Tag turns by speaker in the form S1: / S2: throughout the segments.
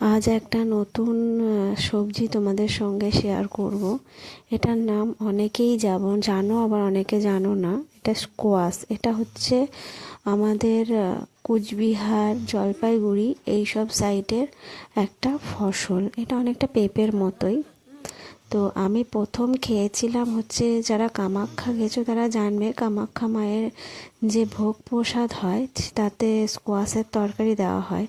S1: আজ একটা নতুন সবজি তোমাদের সঙ্গে শেয়ার করব। এটার নাম অনেকেই যাব জানো আবার অনেকে জানো না। এটা স্কোয়াশ এটা হচ্ছে আমাদের কুচবিহার জলপাইগুড়ি এইসব সাইডের একটা ফসল। এটা অনেকটা পেঁপের মতোই। তো আমি প্রথম খেয়েছিলাম হচ্ছে, যারা কামাখ্যা গেছো তারা জানবে, কামাখ্যা মায়ের যে ভোগ প্রসাদ হয়, তাতে স্কোয়াশের তরকারি দেওয়া হয়।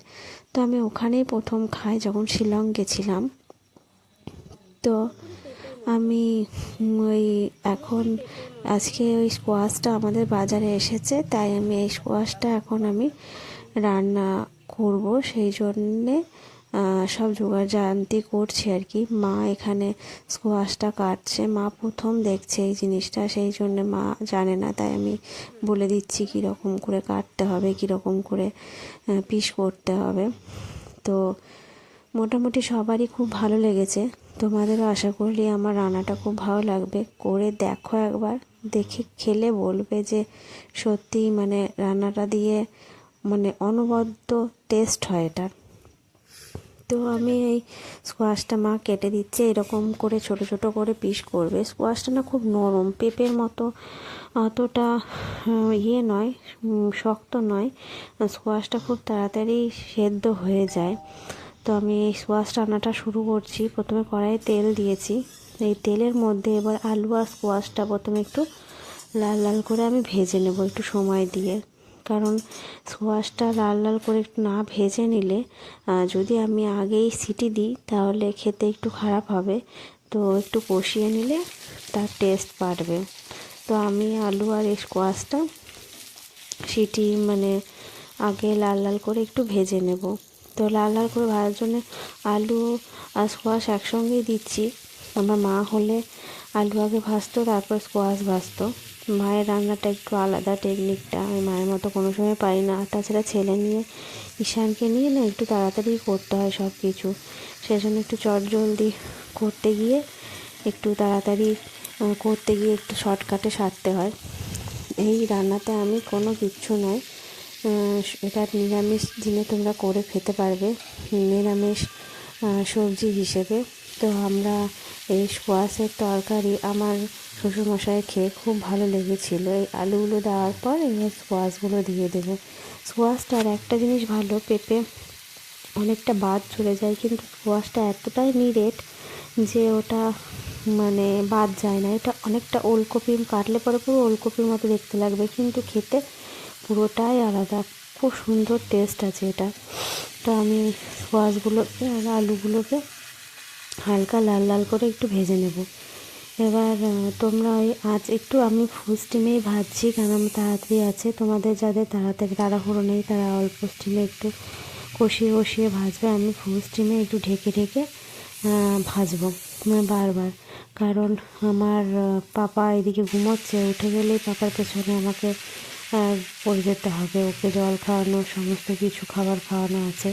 S1: তো আমি ওখানেই প্রথম খাই যখন শিলং গেছিলাম। তো আমি ওই এখন আজকে ওই স্কোয়াশটা আমাদের বাজারে এসেছে, তাই আমি এই স্কোয়াশটা এখন আমি রান্না করব, সেই জন্যে সব জোগাড় জানতি করছি আর কি। মা এখানে স্কোয়াশটা কাটছে। মা প্রথম দেখছে এই জিনিসটা, সেই জন্য মা জানে না। তাই আমি বলে দিচ্ছি কীরকম করে কাটতে হবে, কীরকম করে পিস করতে হবে। তো মোটামুটি সবারই খুব ভালো লেগেছে। তোমাদেরও আশা করলি আমার রান্নাটা খুব ভালো লাগবে। করে দেখো একবার, দেখে খেলে বলবে যে সত্যি মানে রান্নাটা দিয়ে মানে অনবদ্য টেস্ট হয় এটার। তো আমি এই স্কোয়াশটা মা কেটে দিচ্ছে, এরকম করে ছোট ছোট করে পিস করবে। স্কোয়াশটা না খুব নরম, পেঁপের মতো অতটা ইয়ে নয় শক্ত নয়। স্কোয়াশটা খুব তাড়াতাড়ি সেদ্ধ হয়ে যায়। তো আমি এই স্কোয়াশ রান্নাটা শুরু করছি। প্রথমে কড়াইয়ে তেল দিয়েছি। এই তেলের মধ্যে এবার আলু আর স্কোয়াশটা প্রথমে একটু লাল লাল করে আমি ভেজে নেব একটু সময় দিয়ে। কারণ স্কোয়াশটা লাল লাল করে একটু না ভেজে নিলে যদি আমি আগেই সিটি দিই, তাহলে খেতে একটু খারাপ হবে। তো একটু কষিয়ে নিলে তার টেস্ট বাড়বে। তো আমি আলু আর এই স্কোয়াশটা সিটি মানে আগে লাল লাল করে একটু ভেজে নেব। তো লাল লাল করে ভাজার জন্য আলু আর স্কোয়াশ একসঙ্গেই দিচ্ছি। আমার মা হলে আলু আগে ভাজতো, তারপর স্কোয়াশ ভাজতো। মায়ের রান্নাটা একটু আলাদা টেকনিকটা আমি মায়ের মতো কোনো সময় পারি না। তাছাড়া ছেলে নিয়ে, ঈশানকে নিয়ে না একটু তাড়াতাড়ি করতে হয় সব কিছু সেজন্য একটু চটজলদি করতে গিয়ে, একটু তাড়াতাড়ি করতে গিয়ে একটু শর্টকাটে সারতে হয়। এই রান্নাতে আমি কোনো কিচ্ছু নয়। এটা নিরামিষ দিনে তোমরা করে খেতে পারবে। নিরামিষ সবজি হিসেবে। তো আমরা এই স্কোয়াশের তরকারি আমার শ্বশুরমশাই খেয়ে খুব ভালো লেগেছিল। এই আলুগুলো দেওয়ার পর এবার স্কোয়াশগুলো দিয়ে দেবো। স্কোয়াশটার একটা জিনিস ভালো, পেঁপে অনেকটা বাদ চলে যায়, কিন্তু স্কোয়াশটা এতটাই নিরেট যে ওটা মানে বাদ যায় না। এটা অনেকটা ওলকপি, কাটলে পরে পুরো ওলকপির মতো দেখতে লাগবে, কিন্তু খেতে পুরোটাই আলাদা। খুব সুন্দর টেস্ট আছে এটা। তো আমি স্কোয়াশগুলোকে আর আলুগুলোকে হালকা লাল লাল করে একটু ভেজে নেব। এবার তোমরা ওই আজ একটু আমি ফুল স্টিমেই ভাজছি, কারণ আমার তাড়াতাড়ি আছে। তোমাদের যাদের তাড়াতাড়ি তাড়াহুড়ো নেই, তারা অল্প স্টিমে একটু কষিয়ে কষিয়ে ভাজবে। আমি ফুল স্টিমে একটু ঢেকে ঢেকে ভাজবো বারবার। কারণ আমার পাপা এদিকে ঘুমোচ্ছে, উঠে গেলেই পাপার পেছনে আমাকে পড়ে যেতে হবে। ওকে জল খাওয়ানো, সমস্ত কিছু খাবার খাওয়ানো আছে,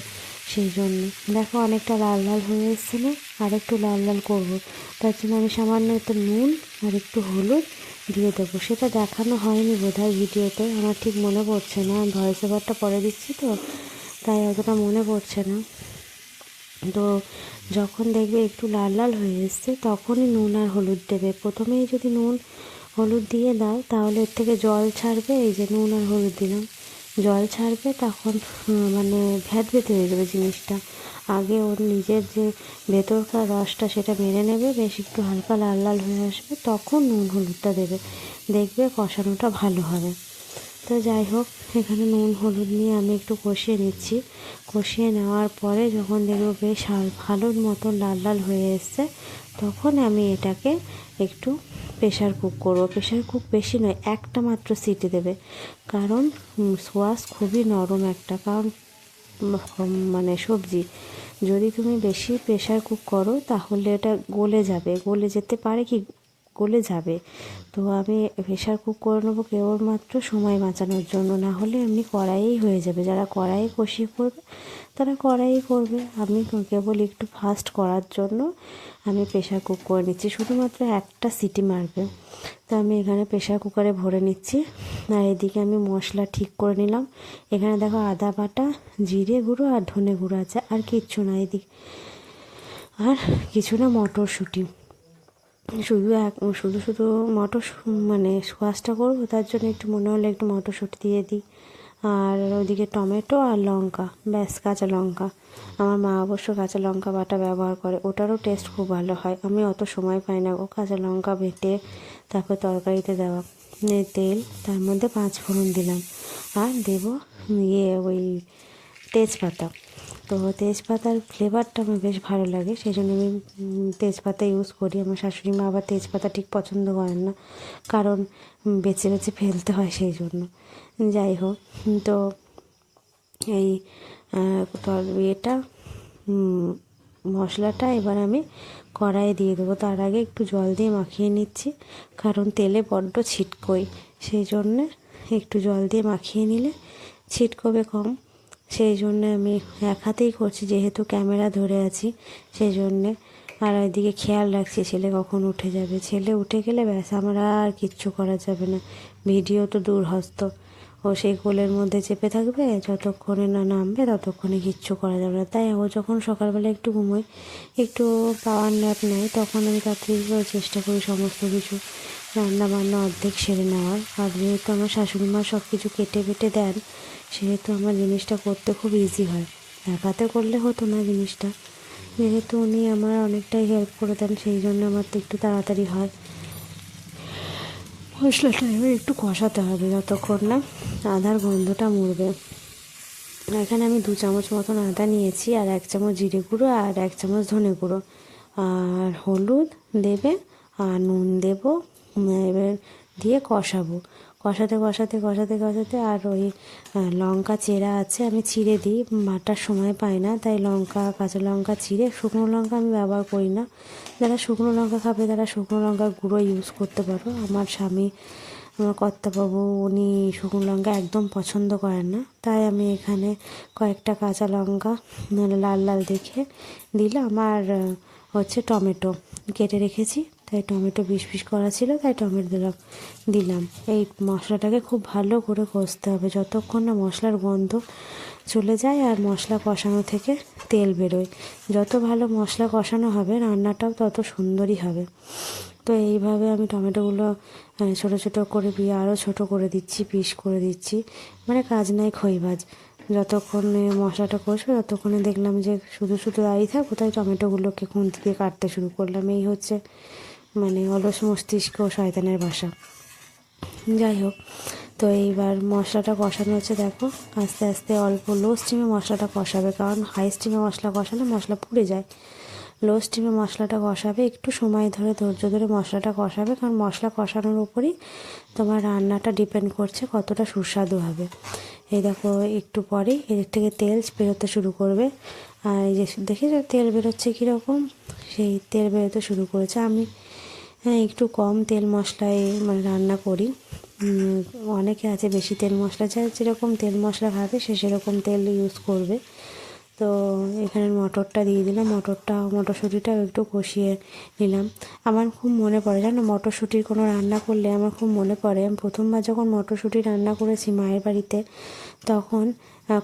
S1: সেই জন্য। দেখো অনেকটা লাল লাল হয়ে এসছে না? আর একটু লাল লাল করব। তার জন্য আমি সামান্য একটু নুন আর একটু হলুদ দিয়ে দেবো। সেটা দেখানো হয়নি বোধহয় ভিডিওতে। আমার ঠিক মনে পড়ছে না। ভয়েস ওভারটা পরে দিচ্ছি তো, তাই অতটা মনে পড়ছে না। তো যখন দেখবে একটু লাল লাল হয়ে এসছে, তখনই নুন আর হলুদ দেবে। প্রথমেই যদি নুন হলুদ দিয়ে দাও, তাহলে এর থেকে জল ছাড়বে। এই যে নুন আর হলুদ দিলাম। জল ছাড়বে, তখন মানে ভ্যাট ভেতে হয়ে যাবে জিনিসটা। আগে ওর নিজের যে ভেতরকার রসটা সেটা মেরে নেবে, বেশ একটু হালকা লাল লাল হয়ে আসবে, তখন নুন হলুদটা দেবে। দেখবে কষানোটা ভালো হবে। তো যাই হোক, এখানে নুন হলুদ নিয়ে আমি একটু কষিয়ে নিচ্ছি। কষিয়ে নেওয়ার পরে যখন দেখব বেশ ভালোর মতন লাল লাল হয়ে এসছে, তখন আমি এটাকে একটু প্রেশার কুক করব। প্রেশার কুক বেশি নয়, একটা মাত্র সিটি দেবে। কারণ সোয়াশ খুবই নরম একটা, কারণ মানে সবজি। যদি তুমি বেশি প্রেশার কুক করো, তাহলে এটা গলে যাবে। গলে যেতে পারে কি? গলে যাবে। তো আমি প্রেশার কুক করে নেব কেবলমাত্র সময় বাঁচানোর জন্য। না হলে এমনি কড়াইয়েই হয়ে যাবে। যারা কড়াইয়ে কষিয়ে করবে, তারা কড়াইয়ে করবে। আমি কেবল একটু ফাস্ট করার জন্য আমি প্রেশার কুক করে নিচ্ছি। শুধুমাত্র একটা সিটি মারবে। তো আমি এখানে প্রেশার কুকারে ভরে নিচ্ছি। আর এদিকে আমি মশলা ঠিক করে নিলাম। এখানে দেখো আদা বাটা, জিরে গুঁড়ো আর ধনে গুঁড়ো আছে। আর কিচ্ছু না এদিকে। আর কিছু না মটরশুঁটি। শুধু এক, শুধু শুধু মটর মানে স্কোয়াশটা করব, তার জন্য একটু মনে হলো একটু মটরশুঁটি দিয়ে দিই। আর ওদিকে টমেটো আর লঙ্কা, ব্যাস কাঁচা লঙ্কা। আমার মা অবশ্য কাঁচা লঙ্কা বাটা ব্যবহার করে, ওটারও টেস্ট খুব ভালো হয়। আমি অত সময় পাই না ও কাঁচা লঙ্কা বেটে তারপর তরকারিতে দেওয়া। তেল, তার মধ্যে পাঁচ ফোড়ন দিলাম। আর দেব ইয়ে ওই তেজপাতা। তো তেজপাতার ফ্লেভারটা আমার বেশ ভালো লাগে সেই জন্য আমি তেজপাতা ইউজ করি। আমার শাশুড়ি মা আবার তেজপাতা ঠিক পছন্দ করেন না, কারণ বেছে বেছে ফেলতে হয় সেই জন্য যাই হোক তো এই ইয়েটা মশলাটা এবার আমি কড়াইয়ে দিয়ে দেবো। তার আগে একটু জল দিয়ে মাখিয়ে নিচ্ছি, কারণ তেলে বড্ড ছিটকোই। সেই জন্যে একটু জল দিয়ে মাখিয়ে নিলে ছিটকোবে কম। সেই জন্য আমি এক হাতেই করছি, যেহেতু ক্যামেরা ধরে আছি, সেই জন্যে। আর ওইদিকে খেয়াল রাখছি, ছেলে কখন উঠে যাবে। ছেলে উঠে গেলে ব্যাস, আমার আর কিচ্ছু করা যাবে না। ভিডিও তো দূরহস্ত। ও সেই কোলের মধ্যে চেপে থাকবে, যতক্ষণে না নামবে, ততক্ষণে কিচ্ছু করা যাবে না। তাই ও যখন সকালবেলা একটু ঘুমোয়, একটু পাওয়ার ন্যাপ নেয়, তখন আমি তাড়াতাড়ি চেষ্টা করি সমস্ত কিছু। রান্না বান্না অর্ধেক সেরে নেওয়ার। আর যেহেতু আমার শাশুড়ি মা সব কিছু কেটে বেটে দেন সেহেতু আমার জিনিসটা করতে খুব ইজি হয়। একাতে করলে হতো না জিনিসটা। যেহেতু উনি আমার অনেকটাই হেল্প করে দেন, সেই জন্য আমার তো একটু তাড়াতাড়ি হয়। মশলাটা এবার একটু কষাতে হবে যতক্ষণ না আদার গন্ধটা মরবে। এখানে আমি দু চামচ মতন আদা নিয়েছি, আর এক চামচ জিরে গুঁড়ো, আর এক চামচ ধনে গুঁড়ো। আর হলুদ দেবে, আর নুন দেব। এবার দিয়ে কষাবো। কষাতে কষাতে কষাতে কষাতে আর ওই লঙ্কা চেরা আছে আমি চিড়ে দিই। বাটার সময় পাই না, তাই লঙ্কা, কাঁচা লঙ্কা চিড়ে শুকনো লঙ্কা আমি ব্যবহার করি না। যারা শুকনো লঙ্কা খাবে, তারা শুকনো লঙ্কার গুঁড়ো ইউজ করতে পারো। আমার স্বামী, আমার কর্তাবাবু, উনি শুকনো লঙ্কা একদম পছন্দ করেন না। তাই আমি এখানে কয়েকটা কাঁচা লঙ্কা, লাল লাল দেখে দিলাম। আর হচ্ছে টমেটো কেটে রেখেছি। তাই টমেটো পিস পিস করা ছিল, তাই টমেটো দিলাম দিলাম। এই মশলাটাকে খুব ভালো করে কষতে হবে। যতক্ষণ না মশলার গন্ধ চলে যায় আর মশলা কষানো থেকে তেল বেরোয়। যত ভালো মশলা কষানো হবে, রান্নাটাও তত সুন্দরই হবে। তো এইভাবে আমি টমেটোগুলো ছোটো ছোটো করে দিয়ে আরও ছোটো করে দিচ্ছি, পিস করে দিচ্ছি। মানে কাজ নাই খইবাজ যতক্ষণে মশলাটা কষবে, ততক্ষণে দেখলাম যে শুধু শুধু দাঁড়িয়ে থাকব, তাই টমেটোগুলোকে খুন্তি দিয়ে কাটতে শুরু করলাম। এই হচ্ছে মানে অলস মস্তিষ্ক শয়তানের বাসা। যাই হোক তো এইবার মশলাটা কষানো হচ্ছে, দেখো। আস্তে আস্তে অল্প লো স্টিমে মশলাটা কষাবে, কারণ হাই স্টিমে মশলা কষালে মশলা পুড়ে যায়। লো স্টিমে মশলাটা কষাবে, একটু সময় ধরে, ধৈর্য ধরে মশলাটা কষাবে, কারণ মশলা কষানোর উপরই তোমার রান্নাটা ডিপেন্ড করছে কতটা সুস্বাদু হবে। এই দেখো, একটু পরেই এর থেকে তেল বেরোতে শুরু করবে। আর এই যে, দেখেছ তেল বেরোচ্ছে কীরকম? সেই তেল বেরোতে শুরু করেছে। আমি হ্যাঁ একটু কম তেল মশলায় মানে রান্না করি। অনেকে আছে বেশি তেল মশলা চায় যেরকম তেল মশলা খাবে সে সেরকম তেল ইউজ করবে। তো এখানে মটরটা দিয়ে দিলাম। মটরটা, মটরশুঁটিটাও একটু কষিয়ে নিলাম। আমার খুব মনে পড়ে, জানো, মটরশুঁটির কোনো রান্না করলে আমার খুব মনে পড়ে। প্রথমবার যখন মটরশুঁটি রান্না করেছি মায়ের বাড়িতে, তখন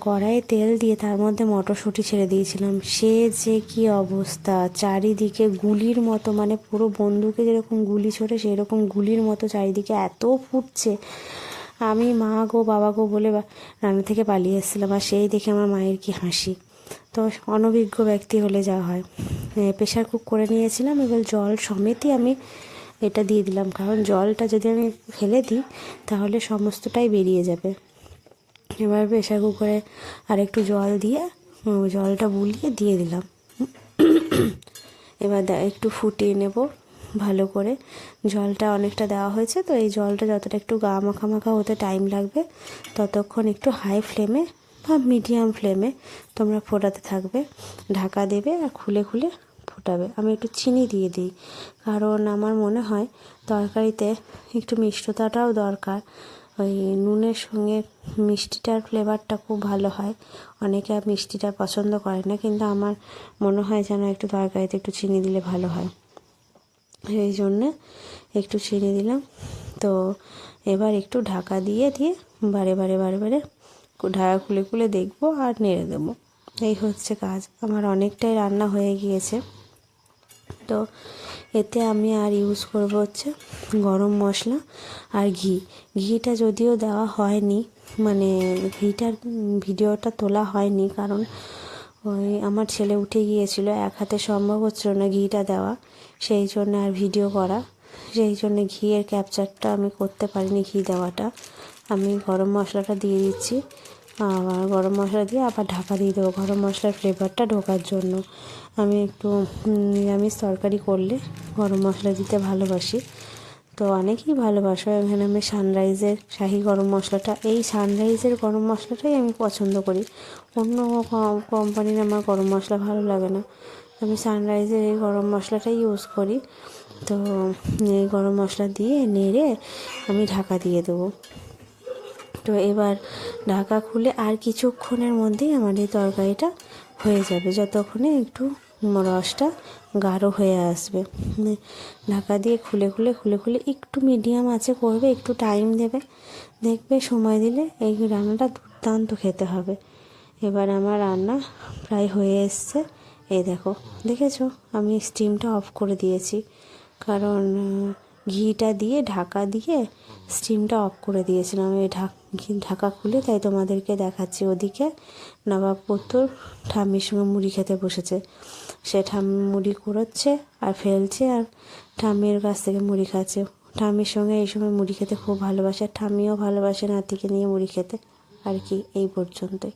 S1: কড়াইয়ে তেল দিয়ে তার মধ্যে মটরশুঁটি ছেড়ে দিয়েছিলাম। সে যে কি অবস্থা? চারিদিকে গুলির মতো মানে পুরো বন্দুকে যেরকম গুলি ছোড়ে, সেরকম গুলির মতো চারিদিকে এত ফুটছে। আমি মা গো, বাবা গো বলে রান্না থেকে পালিয়ে এসেছিলাম আর সেই দেখে আমার মায়ের কি হাসি। তো অনভিজ্ঞ ব্যক্তি হলে যা হয়। প্রেশার কুক করে নিয়েছিলাম এবার জল সমেতই আমি এটা দিয়ে দিলাম। কারণ জলটা যদি আমি ফেলে দিই, তাহলে সমস্তটাই বেরিয়ে যাবে। এবার প্রেশার কুকারে আর একটু জল দিয়ে জলটা বুলিয়ে দিয়ে দিলাম। এবার একটু ফুটিয়ে নেব ভালো করে। জলটা অনেকটা দেওয়া হয়েছে, তো এই জলটা যতটা একটু গা মাখা মাখা হতে টাইম লাগবে, ততক্ষণ একটু হাই ফ্লেমে বা মিডিয়াম ফ্লেমে তোমরা ফোটাতে থাকবে। ঢাকা দেবে আর খুলে খুলে ফোটাবে। আমি একটু চিনি দিয়ে দিই, কারণ আমার মনে হয় তরকারিতে একটু মিষ্টতাটাও দরকার। ওই নুনের সঙ্গে মিষ্টিটার ফ্লেভারটা খুব ভালো হয়। অনেকে মিষ্টিটা পছন্দ করে না, কিন্তু আমার মনে হয় যেন একটু তরকারিতে একটু চিনি দিলে ভালো হয়। এই জন্যে একটু চিনি দিলাম। তো এবার একটু ঢাকা দিয়ে দিয়ে বারে বারে বারে বারে ঢাকা খুলে খুলে দেখব আর নেড়ে দেবো। এই হচ্ছে কাজ। আমার অনেকটাই রান্না হয়ে গিয়েছে। তো এতে আমি আর ইউজ করব হচ্ছে গরম মশলা আর ঘি। ঘিটা যদিও দেওয়া হয়নি মানে ঘিটার ভিডিওটা তোলা হয়নি কারণ ওই আমার ছেলে উঠে গিয়েছিল, এক হাতে সম্ভব হচ্ছিল না ঘিটা দেওয়া, সেই জন্য আর ভিডিও করা। সেই জন্য ঘিয়ের ক্যাপচারটা আমি করতে পারিনি ঘি দেওয়াটা। আমি গরম মশলাটা দিয়ে দিচ্ছি, আবার গরম মশলা দিয়ে আবার ঢাকা দিয়ে দেবো। গরম মশলার ফ্লেভারটা ঢোকার জন্য। আমি একটু নিরামিষ তরকারি করলে গরম মশলা দিতে ভালোবাসি। তো অনেকেই ভালোবাসো এখানে আমি সানরাইজের, শাহি গরম মশলাটা। এই সানরাইজের গরম মশলাটাই আমি পছন্দ করি। অন্য কোম্পানির আমার গরম মশলা ভালো লাগে না। আমি সানরাইজের এই গরম মশলাটাই ইউজ করি। তো, এই গরম মশলা দিয়ে নেড়ে আমি ঢাকা দিয়ে দেবো। তো এবার ঢাকা খুলে আর কিছুক্ষণের মধ্যেই আমার এই তরকারিটা হয়ে যাবে যতক্ষণে একটু রসটা গাঢ় হয়ে আসবে। ঢাকা দিয়ে খুলে খুলে খুলে খুলে একটু মিডিয়াম আছে করবে, একটু টাইম দেবে। দেখবে সময় দিলে এই রান্নাটা দুর্দান্ত খেতে হবে। এবার আমার রান্না প্রায় হয়ে এসছে। এই দেখো, দেখেছ? আমি স্টিমটা অফ করে দিয়েছি। কারণ, ঘিটা দিয়ে ঢাকা দিয়ে স্টিমটা অফ করে দিয়েছিলাম। এই ঢাক ঢাকা খুলে তাই তোমাদেরকে দেখাচ্ছি ওদিকে। নবাব পুত্তর ঠাম্মির সঙ্গে মুড়ি খেতে বসেছে। সে ঠাম্মি মুড়ি কুড়োচ্ছে আর ফেলছে আর ঠাম্মির কাছ থেকে মুড়ি খাচ্ছে। ঠাম্মির সঙ্গে এই সময় মুড়ি খেতে খুব ভালোবাসে। ঠাম্মিও ভালোবাসে নাতিকে নিয়ে মুড়ি খেতে। আর কি, এই পর্যন্তই।